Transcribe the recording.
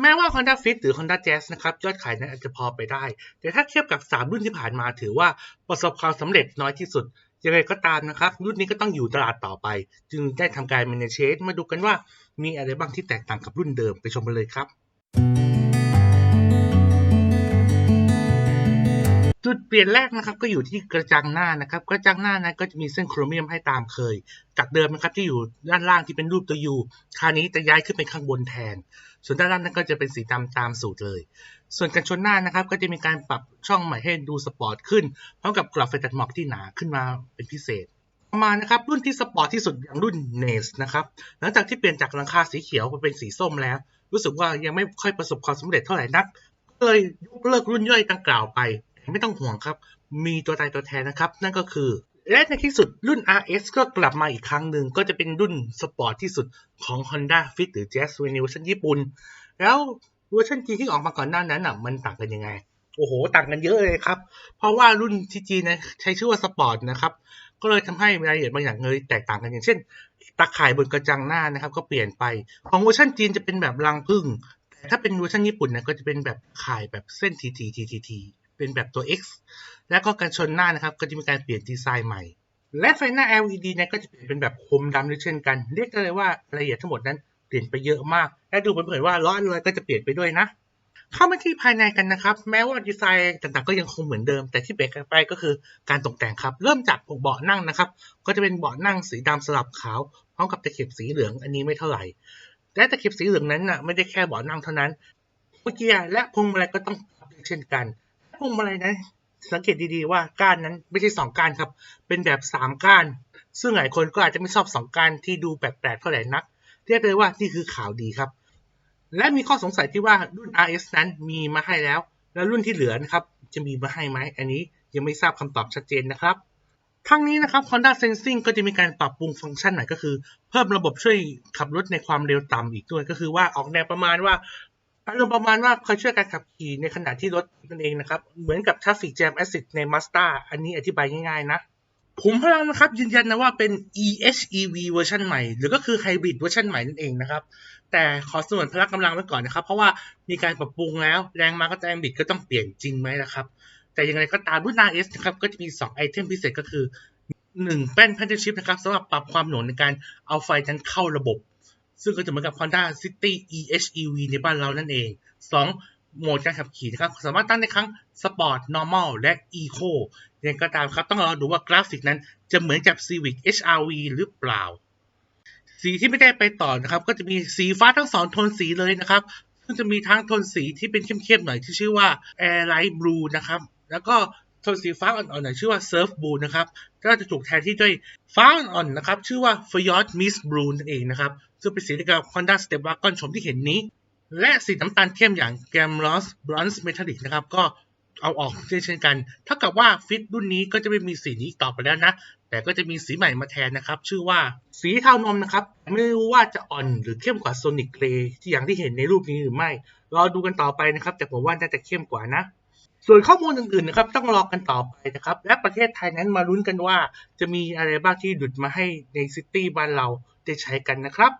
แม้ว่า Honda Fit หรือ Honda Jazz นะครับยอดขายนั้นอาจจะพอไปได้ แต่ถ้าเทียบกับ 3 รุ่นที่ผ่านมาถือว่าประสบความสำเร็จน้อยที่สุด ยังไงก็ตามนะครับ รุ่นนี้ก็ต้องอยู่ตลาดต่อไป จึงได้ทำการ manage มาดูกันว่ามีอะไรบ้างที่แตกต่างกับรุ่นเดิมไปชมกันเลยครับ จุดเปลี่ยนแรกนะครับก็อยู่ที่กระจังหน้านะครับกระจังหน้านั้นก็จะมีเส้นโครเมียมให้ตามเคย จากเดิมนะครับที่อยู่ด้านล่างที่เป็นรูปตัวยูคราวนี้จะย้ายขึ้นไปข้างบนแทน ส่วนด้านล่างนั้นก็จะเป็นสีดำตามสูตรเลย ส่วนกันชนหน้านะครับก็จะมีการปรับช่องใหม่ให้ดูสปอร์ตขึ้นพร้อมกับกรอบไฟตัดหมอกที่หนาขึ้นมาเป็นพิเศษต่อมานะครับรุ่นที่สปอร์ตที่สุดอย่างรุ่น n e s นะครับหลังจากที่เปลี่ยนจากหลังคาสีเขียวมาเป็นสีส้มแล้ว รู้สึกว่ายังไม่ค่อยประสบความสำเร็จเท่าไหร่นักก็เลยยกเลิกรุ่นย่อยดังกล่าวไป ไม่ต้องห่วงครับ มีตัวตายตัวแทนนะครับ นั่นก็คือ และในที่สุดรุ่น RS ก็กลับมาอีกครั้งหนึ่ง ก็จะเป็นรุ่นสปอร์ตที่สุดของ Honda Fit หรือ Jazz v e n เวอร์ชันญี่ปุ่น แล้วเวอร์ชันจีนที่ออกมาก่อนหน้านั้นอะมันต่างกันยังไง โอ้โห ต่างกันเยอะเลยครับ เพราะว่ารุ่นที่จีนนะใช้ชื่อว่าสปอร์ตนะครับก็เลยทำให้รายละเอียดบางอย่างเลยแตกต่างกันอย่างเช่น ตาข่ายบนกระจังหน้านะครับก็เปลี่ยนไป ของเวอร์ชันจีนจะเป็นแบบรังผึ้งแต่ถ้าเป็นเวอร์ชันญี่ปุ่นนี่ยก็จะเป็นแบบข่ายแบบเส้นทีทีทีทีที เป็นแบบตัว X แล้วก็กันชนหน้านะครับ ก็จะมีการเปลี่ยนดีไซน์ใหม่ และไฟหน้า LED เนี่ยก็จะเปลี่ยนเป็นแบบคมดำด้วยเช่นกัน เรียกได้เลยว่ารายละเอียดทั้งหมดนั้นเปลี่ยนไปเยอะมาก และดูเผยๆว่าล้ออะไรก็จะเปลี่ยนไปด้วยนะ เข้ามาที่ภายในกันนะครับ แม้ว่าดีไซน์ต่างๆก็ยังคงเหมือนเดิม แต่ที่เปลี่ยนไปก็คือการตกแต่งครับ เริ่มจากเบาะนั่งนะครับ ก็จะเป็นเบาะนั่งสีดำสลับขาวพร้อมกับตะเข็บสีเหลืองอันนี้ไม่เท่าไหร่และตะเข็บสีเหลืองนั้นน่ะไม่ได้แค่เบาะนั่งเท่านั้นเกียร์และพวงมาลัยก็ต้องปรับเช่นกัน พวงมาลัยนั้น สังเกตดีๆว่าก้านนั้นไม่ใช่สองก้านครับ เป็นแบบสามก้าน ซึ่งหลายคนก็อาจจะไม่ชอบสองก้านที่ดูแปลกๆเท่าไหร่นัก เรียกเลยว่านี่คือข่าวดีครับ และมีข้อสงสัยที่ว่ารุ่น RS นั้นมีมาให้แล้ว แล้วรุ่นที่เหลือนะครับจะมีมาให้ไหมอันนี้ยังไม่ทราบคำตอบชัดเจนนะครับทั้งนี้นะครับ Honda Sensing ก็จะมีการปรับปรุงฟังก์ชันใหม่ก็คือ เพิ่มระบบช่วยขับรถในความเร็วต่ำอีกด้วย ก็คือว่าออกแนวประมาณว่า อารมณ์ประมาณว่าคอยช่วยการขับขี่ในขณะที่รถนั่นเองนะครับ เหมือนกับ Traffic Jam Assist ใน Mazda อันนี้อธิบายง่ายๆนะผมพลังนะครับยืนยันนะว่าเป็น EHEV เวอร์ชันใหม่ หรือก็คือ Hybrid เวอร์ชันใหม่นั่นเองนะครับ แต่ขอสนวนพละกำลังไว้ก่อนนะครับ เพราะว่ามีการปรับปรุงแล้ว แรงมาก็แรงบิดก็ต้องเปลี่ยนจริงไหมนะครับ แต่อยังไงก็ตามรุ่น RS นะครับ ก็จะมี 2 ไอเทมพิเศษก็คือ 1 แป้น Paddle Shift นะครับสำหรับปรับความหน่วงในการเอาไฟนั้นเข้าระบบ ซึ่งก็จะเหมือนกับ Honda City EHEV ในบ้านเรานั่นเอง 2 โหมดการขับขี่นะครับ สามารถตั้งได้ทั้ง Sport Normal และ Eco ยังไงก็ตามครับ ต้องรอดูว่ากราฟิกนั้นจะเหมือนกับ Civic HRV หรือเปล่า สีที่ไม่ได้ไปต่อนะครับ ก็จะมีสีฟ้าทั้งสองโทนสีเลยนะครับซึ่งจะมีทั้งโทนสีที่เป็นเข้มๆหน่อยที่ชื่อว่า Air Light Blue นะครับ แล้วก็ โทนสีฟ้าอ่อนๆหน่ยชื่อว่า Surf Blue นะครับก็จะถูกแทนที่ด้วยฟ้าอ่อนๆนะครับ ชื่อว่า Fjord Mist Blue นั่นเองนะครับ ซึ่งเป็นสีเดียวกับ Honda Step Wagon ชมที่เห็นนี้ และสีน้ำตาลเข้มอย่าง Gamros Bronze Metallic นะครับ ก็เอาออกเช่นกัน เท่ากับว่าฟิตรุ่นนี้ก็จะไม่มีสีนี้ต่อไปแล้วนะ แต่ก็จะมีสีใหม่มาแทนนะครับ ชื่อว่าสีเทานมนะครับ ไม่รู้ว่าจะอ่อนหรือเข้มกว่า Sonic Grey ที่อย่างที่เห็นในรูปนี้หรือไม่ รอดูกันต่อไปนะครับ แต่ผมว่าน่าจะเข้มกว่านะ ส่วนข้อมูลอื่นๆนะครับต้องรอกันต่อไปนะครับ และประเทศไทยนั้นมาลุ้นกันว่า จะมีอะไรบ้างที่ดุดมาให้ในซิตี้บ้านเราได้ใช้กันนะครับ